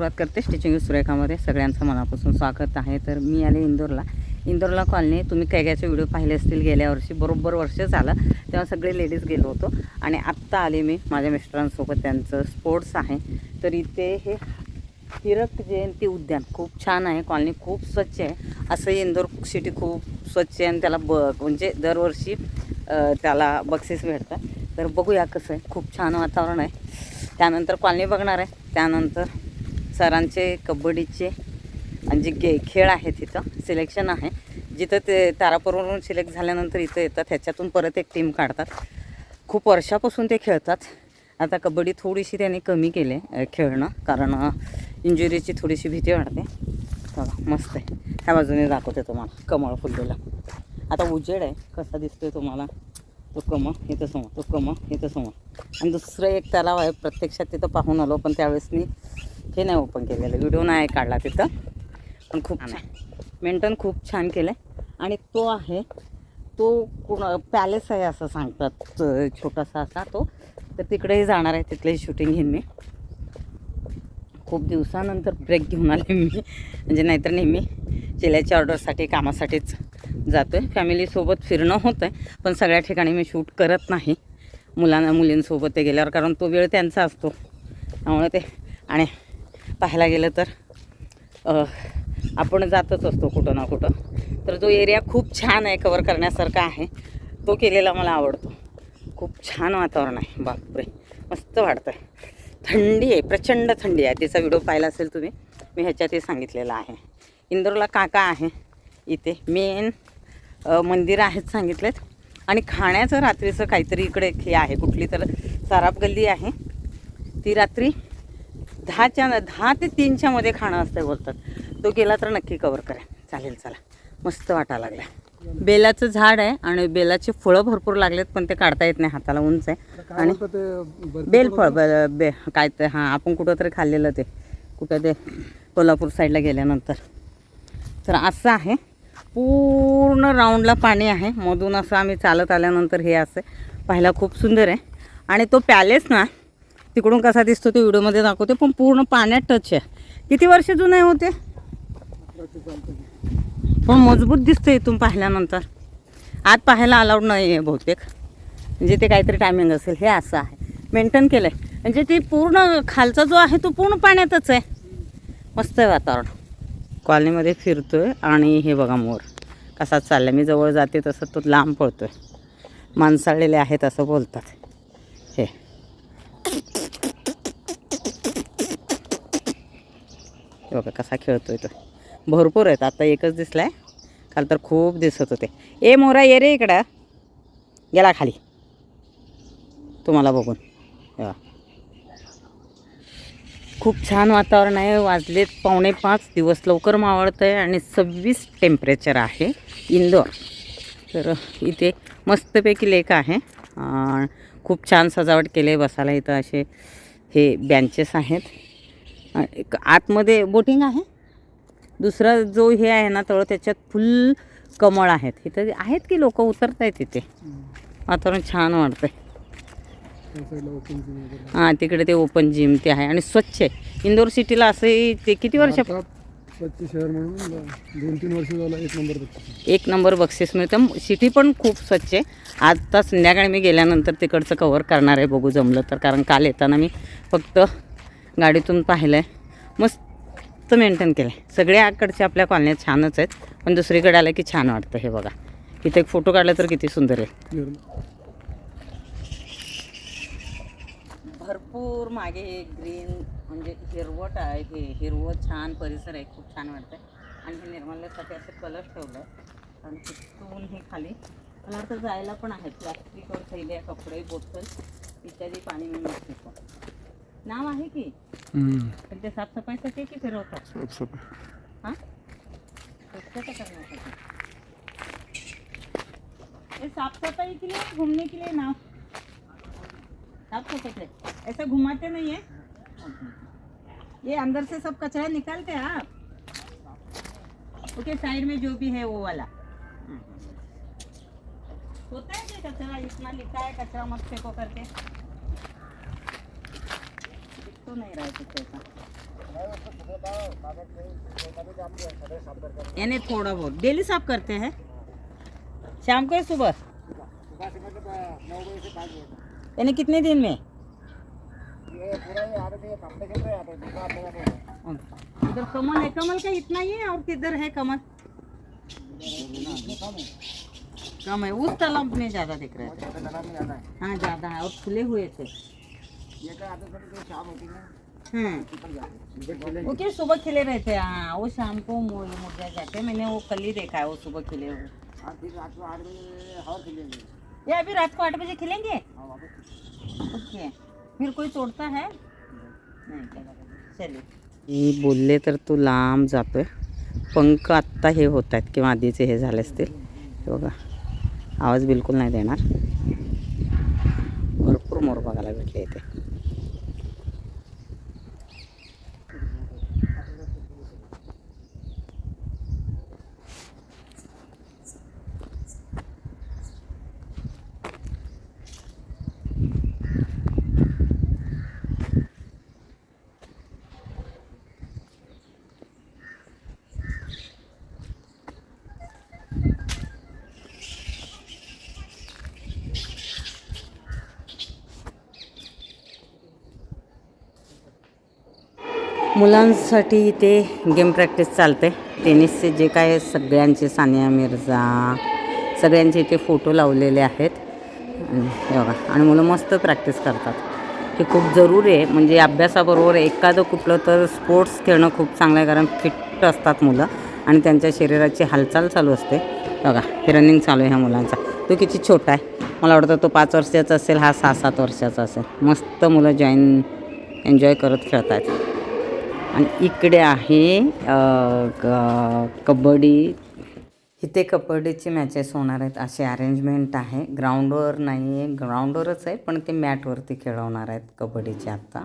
सुरुवात करते स्टिचिंग सुरेखामध्ये सगळ्यांचं मनापासून स्वागत आहे. तर मी आले इंदोरला. इंदोरला कॉलनी तुम्ही काय कायचे व्हिडिओ पाहिले असतील गेल्या वर्षी. बरोबर वर्ष झालं. तेव्हा सगळे लेडीज गेलो होतो. आणि आत्ता आले मी माझ्या मिस्टरांसोबत. त्यांचं स्पोर्ट्स आहे. तर इथे हे हिरक जयंती उद्यान. खूप छान आहे. कॉलनी खूप स्वच्छ आहे. असं इंदोर सिटी खूप स्वच्छ आहे आणि त्याला ब म्हणजे दरवर्षी त्याला बक्षीस भेटतं. तर बघूया कसं आहे. खूप छान वातावरण आहे. त्यानंतर कॉलनी बघणार आहे. त्यानंतर सरांचे कबड्डीचे आणि जे गे खेळ आहे तिथं सिलेक्शन आहे. जिथं ते तारापूरवरून सिलेक्ट झाल्यानंतर इथं येतात ह्याच्यातून परत एक टीम काढतात. खूप वर्षापासून ते खेळतात. आता कबड्डी थोडीशी त्यांनी कमी केले खेळणं. कारण इंजुरीची थोडीशी भीती वाटते. बघा मस्त आहे. ह्या बाजूने दाखवते तुम्हाला कमळ फुललेला. आता उजेड आहे. कसा दिसतोय तुम्हाला? तो कमळ इथं समोर तो कमळ इथं समोर. आणि दुसरं एक तलाव आहे. प्रत्यक्षात तिथं पाहून आलो पण त्यावेळेस मी हे नाही ओपन केलेलं. व्हिडिओ नाही काढला तिथं. पण खूप छान. मेंटेन खूप छान केलं आहे आणि तो आहे तो कोण पॅलेस आहे असं सांगतात. छोटासा असा तो. तर तिकडेही जाणार आहे तिथलेही शूटिंग घेईन मी. खूप दिवसानंतर ब्रेक घेऊन आले मी. म्हणजे नाहीतर नेहमी चिल्याच्या ऑर्डरसाठी कामासाठीच जातो आहे फॅमिलीसोबत फिरणं होतं आहे पण सगळ्या ठिकाणी मी शूट करत नाही. मुलांना मुलींसोबत ते गेल्यावर. कारण तो वेळ त्यांचा असतो. त्यामुळे ते आणि पाहायला गेलं तर आपण जातच असतो कुठं ना कुठं. तर जो एरिया खूप छान आहे कवर करण्यासारखा आहे. तो केलेला मला आवडतो. खूप छान वातावरण आहे. बापरे मस्त वाटतं आहे थंडी आहे प्रचंड थंडी आहे. तिचा व्हिडिओ पाहिला असेल तुम्ही मी ह्याच्यातही सांगितलेला आहे. इंदोरला काका आहे इथे. मेन मंदिर आहेत सांगितलेत. आणि खाण्याचं रात्रीचं काहीतरी इकडे हे आहे. कुठली तर साराप गल्ली आहे. ती रात्री दहाच्या दहा ते तीनच्या मध्ये खाणं असतं बोलतात. तो गेला तर नक्की कवर करेन. चालेल चला. मस्त वाटायला लागला. बेलाचं झाड आहे आणि बेलाची फळं भरपूर लागलेत पण ते काढता येत नाही हाताला उंच आहे. आणि बेलफळ बे बे काय ते हां आपण कुठं तरी खाल्लेलं ते. कुठं ते कोल्हापूर साईडला गेल्यानंतर. तर असं आहे. पूर्ण राऊंडला पाणी आहे. मधून असं आम्ही चालत आल्यानंतर हे असं. पाहायला खूप सुंदर आहे. आणि तो पॅलेस ना तिकडून कसा दिसतो ते व्हिडिओमध्ये दाखवते पण पूर्ण पाण्यात टच आहे. किती वर्ष जुने होते? पण मजबूत दिसतं इथून पाहिल्यानंतर. आत पाहायला अलाउड नाही आहे बहुतेक. म्हणजे ते काहीतरी टायमिंग असेल हे असं आहे. मेंटेन केलं आहे म्हणजे ते पूर्ण खालचा जो आहे तो पूर्ण पाण्यातच आहे. मस्त आहे वातावरण. कॉलनीमध्ये फिरतो आहे आणि हे बघा मोर. कसा चालला मी जवळ जाते तसं तो लांब पळतोय. माणसाळलेले आहेत असं बोलतात हे हे बघा कसा खेळतोय तो. भरपूर आहेत. आता एकच दिसला आहे काल तर खूप दिसत होते. ए मोरा ये रे इकडं. गेला खाली. तुम्हाला बघून. हे. खूप छान वातावरण आहे. वाजलेत पावणे पाच. दिवस लवकर मावळतं आहे आणि सव्वीस टेम्परेचर आहे इंदोर तर इथे मस्तपैकी लेक आहे. खूप छान सजावट केली आहे बसायला. इथं असे हे बँचेस आहेत. एक आतमध्ये बोटिंग आहे. दुसरा जो हे आहे ना तळ त्याच्यात फुल कमळ आहेत. इथं आहेत की लोक उतरत आहेत तिथे? वातावरण छान वाटतंय हां तिकडे ते ओपन जिम ते आहे आणि स्वच्छ आहे. इंदोर सिटीला असंही ते किती वर्ष स्वच्छ शहर म्हणून दोन तीन वर्ष झालं एक नंबर बघतो एक नंबर बक्षीस मिळतं. सिटी पण खूप स्वच्छ आहे. आता संध्याकाळी मी गेल्यानंतर तिकडचं कवर करणार आहे. बघू जमलं तर. कारण काल येताना मी फक्त गाडीतून पाहिलं आहे मस्त मेंटेन केलं आहे सगळ्याकडचे आपल्या कॉलनीत छानच आहेत. पण दुसरीकडे आलं की छान वाटतं हे बघा. इथे एक फोटो काढला तर किती सुंदर आहे. भरपूर मागे ग्रीन म्हणजे हिरवट आहे. हे हिरवं छान परिसर आहे. खूप छान वाटतं आणि हे निर्मल्यासाठी असे कलर ठेवलं आहे आणि तिथून हे खाली मला तर जायला पण आहे प्लॅस्टिकवर थैले कपडे बोटल इत्यादी पाणी मिळून नाव आहे की? पण ते साफसफाईसाठी की फिरवतात? हाँ? स्वच्छता करण्यासाठी. ये साफ़ सफ़ाई के लिए घूमने के लिए नाव. साफ़ सफ़ाई के लिए. ऐसे घुमाते नहीं है. ये अंदर से सब कचरा निकालते हैं आप? ओके साइड में जो भी है वो वाला. होता है कचरा? इतना लिखा है कचरा मत फेंको करके. तो नहीं रहा है कुछ ऐसा। यानी थोड़ा बहुत। डेली साफ़ करते हैं? शाम को या सुबह? यानी कितने दिन में? इधर कमल है। कमल का इतना ही है और किधर है कमल? कम है। उस तालाब में ज़्यादा दिख रहे थे हाँ ज़्यादा है और खुले हुए थे। वो क्या सुबह खिले रहते हैं हाँ वो शाम को मु- मुरझा जाते हैं मैंने वो कल ही देखा है वो सुबह खिले हुए। ये अभी रात को आठ बजे खिलेंगे? ओके। फिर कोई तोड़ता है? चलिए। मी बोलले तर तो लांब जातोय. पंख आत्ता हे होत आहेत किंवा आधीचे हे झाले असतील. बघा. आवाज बिलकुल नाही देणार. भरपूर मोर बघायला भेटले इथे. मुलांसाठी इथे गेम प्रॅक्टिस चालते. टेनिसचे जे काय सगळ्यांचे सानिया मिर्झा सगळ्यांचे इथे फोटो लावलेले आहेत. बघा आणि मुलं मस्त प्रॅक्टिस करतात. हे खूप जरूरी आहे म्हणजे अभ्यासाबरोबर एखादं कुठलं तर स्पोर्ट्स खेळणं खूप चांगलं आहे कारण फिट असतात मुलं आणि त्यांच्या शरीराची हालचाल चालू असते. बघा हे रनिंग चालू आहे ह्या मुलांचा. तो किती छोटा आहे. मला वाटतं तो पाच वर्षाचा असेल हा सहा सात वर्षाचा असेल. मस्त मुलं जॉईन एन्जॉय करत खेळत आहेत आणि इकडे आहे क- कबड्डी. इथे कबड्डीची मॅचेस होणार आहेत असे अरेंजमेंट आहे. ग्राउंडवर नाही आहे ग्राउंडवरच आहे पण ते मॅटवरती खेळवणार आहेत कबड्डीचे आत्ता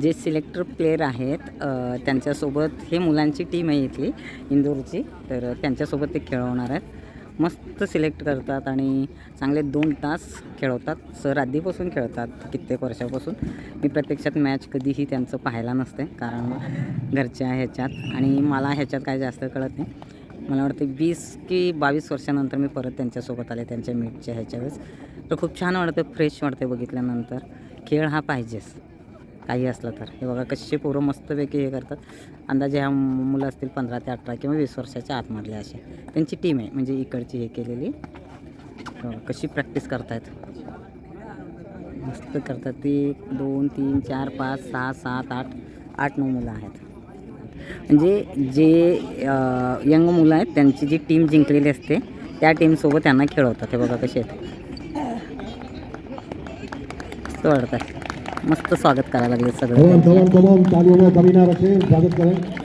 जे सिलेक्टर प्लेयर आहेत त्यांच्यासोबत हे मुलांची टीम आहे इथली इंदोरची. तर त्यांच्यासोबत ते खेळवणार आहेत. मस्त सिलेक्ट करतात आणि चांगले दोन तास खेळवतात. सर आधीपासून खेळतात कित्येक वर्षापासून. मी प्रत्यक्षात मॅच कधीही त्यांचं पाहायला नसते कारण घरच्या ह्याच्यात आणि मला ह्याच्यात काय जास्त कळत नाही. मला वाटतं वीस की बावीस वर्षानंतर मी परत त्यांच्यासोबत आले त्यांच्या मीटच्या ह्याच्या वेळेस तर खूप छान वाटतं फ्रेश वाटते बघितल्यानंतर. खेळ हा पाहिजेच. काही असलं तर. हे बघा कसे पोरं मस्तपैकी हे करतात. अंदाजे ह्या मुलं असतील पंधरा ते अठरा किंवा वीस वर्षाच्या आतमधले असे. त्यांची टीम आहे म्हणजे इकडची हे केलेली. कशी प्रॅक्टिस करतायत. मस्त करतात ती. एक दोन तीन चार पाच सहा सात आठ आठ नऊ मुलं आहेत. म्हणजे जे यंग मुलं आहेत त्यांची जी टीम जिंकलेली असते त्या टीमसोबत त्यांना खेळवतात. हे बघा कसे आहेत. मस्त मस्त स्वागत करायला लागले सगळं. स्वागत करेल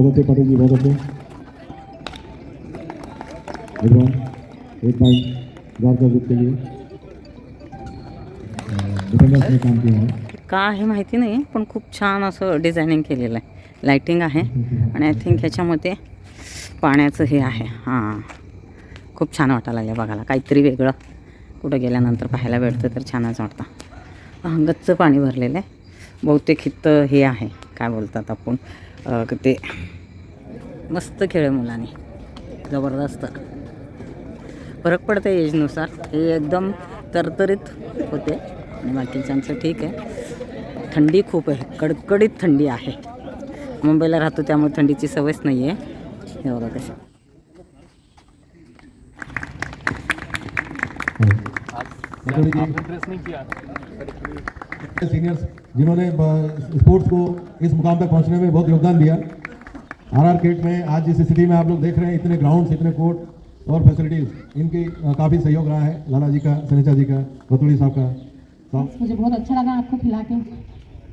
बहुत अच्छे पटेल एक पॉइंट के? लिए काम का आहे माहिती नाही पण खूप छान असं डिझायनिंग केलेलं आहे. लाईटिंग आहे आणि आय थिंक ह्याच्यामध्ये पाण्याचं हे आहे. हां. खूप छान वाटायला लागलं बघायला. काहीतरी वेगळं कुठं गेल्यानंतर पाहायला भेटतं तर छानच वाटतं. गच्च पाणी भरलेलं आहे. बहुतेक हित हे आहे. काय बोलतात आपण? ते मस्त खेळ आहे मुलांनी. जबरदस्त. फरक पडतं एजनुसार. हे एकदम तरतरीत होते. आणि बाकीच्यांचं ठीक आहे. थंडी खूप आहे. कडकडीत थंडी आहे. मुंबईला राहतो त्यामुळे थंडीची सवयच नाही आहे हे बघा कसं. सीनियर्स जिन्होंने स्पोर्ट्स को इस मुकाम तक पहुँचने में बहुत योगदान दिया। आर आर केट में आज जिस स्थिति में आप लोग देख रहे हैं, इतने ग्राउंड्स इतने कोर्ट और फैसिलिटीज़ इनकी काफ़ी सहयोग रहा है। लाला जी का सनेचा जी का, रतुड़ी साहब का। साहब मुझे बहुत अच्छा लगा आपको खिला के।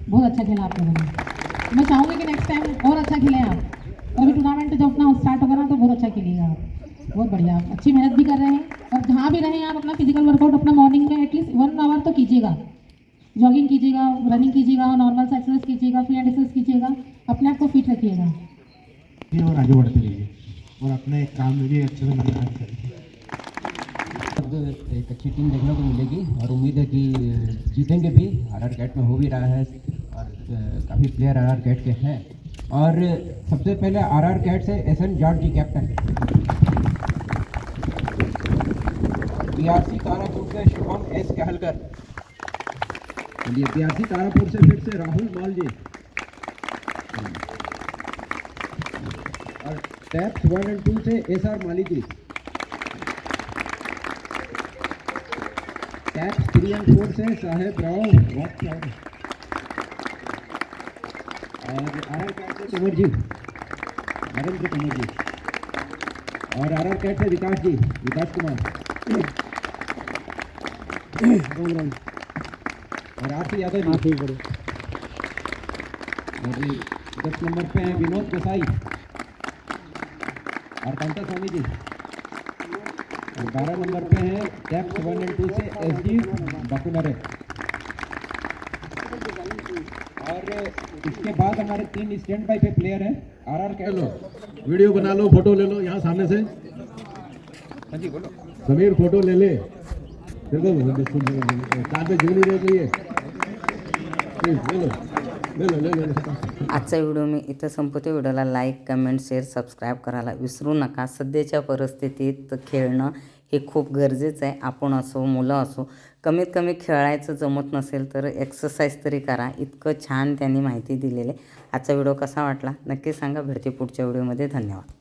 बहुत अच्छा खेला आप लोगों ने मैं चाहूँगी कि नेक्स्ट टाइम और अच्छा खेलें आप। अभी टूर्नामेंट जब अपना स्टार्ट होगा ना तो बहुत अच्छा खेलिएगा आप। बहुत बढ़िया। अच्छी मेहनत भी कर रहे हैं और जहाँ भी रहें, आप अपना फ़िज़िकल वर्कआउट अपना मॉर्निंग में एटलीस्ट वन आवर तो कीजिएगा। जॉगिंग कीजिएगा रनिंग कीजिएगा नॉर्मल एक्सरसाइज कीजिएगा फ्री एंड एक्सरसाइज कीजिएगा अपने आप को फिट रखिएगा। और आगे बढ़ते रहिए। और अपने काम में भी अच्छे से मन करिए अब एक अच्छी टीम देखने को मिलेगी और उम्मीद है कि जीतेंगे भी। आर आर कैट में हो भी रहा है और काफ़ी प्लेयर आर आर कैट के हैं। और सबसे पहले आर आर कैट से S N George ji captain B R C Tarapur से शुभम एस कहलकर चलिए बी तारापुर से फिर से राहुल मॉल जी। और TAPS one and two say S R Mali ji. TAPS three and four से साहेब राव बहुत और आर आर कैट से तोमर जी। नरेंद्र तोमर जी। और आर आर कैट से विकास जी, विकास कुमार। और आरती यादव है और दस नंबर पे है विनोद गोसाई और कांता स्वामी जी। और बारह नंबर पे है टैप्स वन एंड टू से एस डी बाकुनरे और इसके बाद हमारे तीन स्टैंड बाई पे प्लेयर हैं। आर आर ले लो। वीडियो बना लो फ़ोटो ले लो यहाँ सामने से। हाँ समीर फ़ोटो ले ले। देखो कान पे झुक नहीं आजचा व्हिडिओ मी इथं संपवते. व्हिडिओला लाईक कमेंट शेअर सबस्क्राईब करायला विसरू नका. सध्याच्या परिस्थितीत खेळणं हे खूप गरजेचं आहे. आपण असो मुलं असो कमीत कमी खेळायचं जमत नसेल तर एक्सरसाइज तरी करा. इतकं छान त्यांनी माहिती दिलेली आहे. आजचा व्हिडिओ कसा वाटला नक्की सांगा. भेटते पुढच्या व्हिडिओमध्ये. धन्यवाद.